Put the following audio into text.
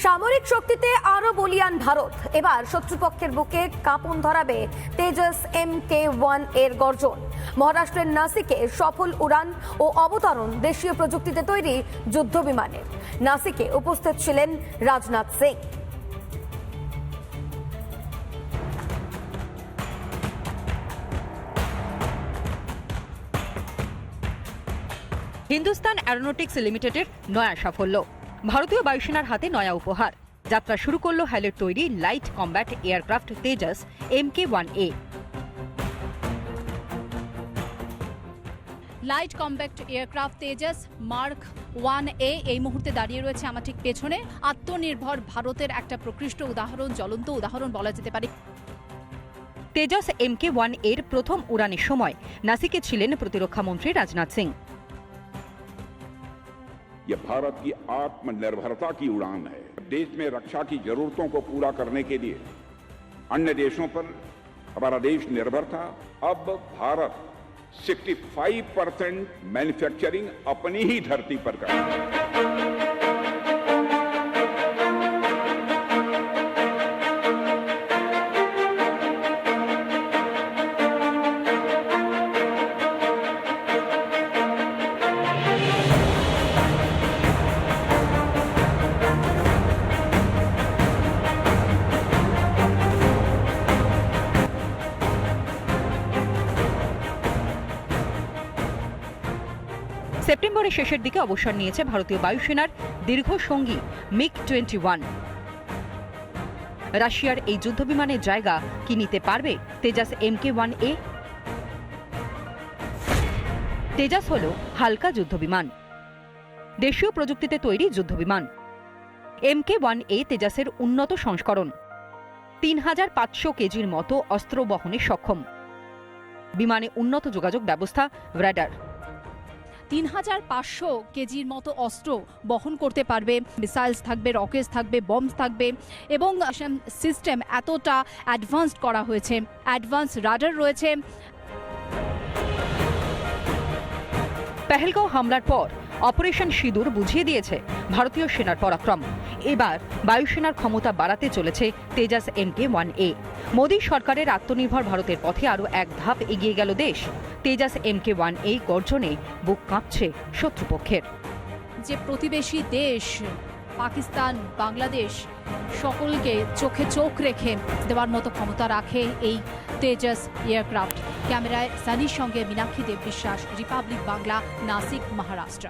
সামরিক শক্তিতে আরও বলিয়ান ভারত। এবার শত্রুপক্ষের বুকে কাঁপন ধরাবে তেজস এম কে ওয়ানের গর্জন। মহারাষ্ট্রের নাসিকে সফল উড়ান ও অবতরণ দেশীয় প্রযুক্তিতে তৈরি যুদ্ধ বিমানের নাসিকে উপস্থিত ছিলেন রাজনাথ সিং। হিন্দুস্তান অ্যারোনটিক্স লিমিটেডের নয়া সাফল্য। ভারতীয় বায়ুসেনার হাতে নয়া উপহার। যাত্রা শুরু করল হ্যালের তৈরি light combat aircraft Tejas M K one A. Light compact aircraft Tejas mark one A এই মুহূর্তে দাঁড়িয়ে রয়েছে আমার ঠিক পেছনে। আত্মনির্ভর ভারতের একটা প্রকৃষ্ট উদাহরণ জ্বলন্ত উদাহরণ বলা যেতে পারে। তেজাস এম কে ওয়ানের প্রথম উড়ানের সময় নাসিকে ছিলেন প্রতিরক্ষা মন্ত্রী রাজনাথ সিং। ये भारत की आत्मनिर्भरता की उड़ान है। देश में रक्षा की जरूरतों को पूरा करने के लिए अन्य देशों पर हमारा देश निर्भर था। अब भारत 65 परसेंट मैन्युफैक्चरिंग अपनी ही धरती पर कर रहा है। সেপ্টেম্বরের শেষের দিকে অবসর নিয়েছে ভারতীয় বায়ুসেনার দীর্ঘ সঙ্গী মিগ টোয়েন্টি ওয়ান। রাশিয়ার এই যুদ্ধবিমানের জায়গা কি নিতে পারবে? Tejas M K one A. Tejas হল হালকা যুদ্ধবিমান। দেশীয় প্রযুক্তিতে তৈরি যুদ্ধবিমান। এম কে ওয়ান এ তেজাসের উন্নত সংস্করণ। তিন হাজার পাঁচশো কেজির মতো অস্ত্র বহনে সক্ষম। বিমানে উন্নত যোগাযোগ ব্যবস্থা র্যাডার তিন হাজার পাঁচশো কেজির মতো অস্ত্র বহন করতে পারবে। মিসাইলস থাকবে রকেটস থাকবে বম্বস থাকবে এবং সিস্টেম এতটা অ্যাডভান্সড করা হয়েছে। অ্যাডভান্স রাডার রয়েছে। পেহেলগাঁও হামলার পর অপারেশন সিঁদুর বুঝিয়ে দিয়েছে ভারতীয় সেনার পরাক্রম। এবার বায়ুসেনার ক্ষমতা বাড়াতে চলেছে Tejas M K one A. Modi সরকারের আত্মনির্ভর ভারতের পথে আরও এক ধাপ এগিয়ে গেল দেশ। Tejas M K one A গর্জনে বুক কাঁপছে শত্রুপক্ষের। যে প্রতিবেশী দেশ, পাকিস্তান, বাংলাদেশ, সকলকে চোখে চোখ রেখে দেওয়ার মতো ক্ষমতা রাখে এই তেজাস এয়ারক্রাফট। ক্যামেরায় সানির সঙ্গে মীনাক্ষী দেব বিশ্বাস, রিপাবলিক বাংলা, নাসিক মহারাষ্ট্র।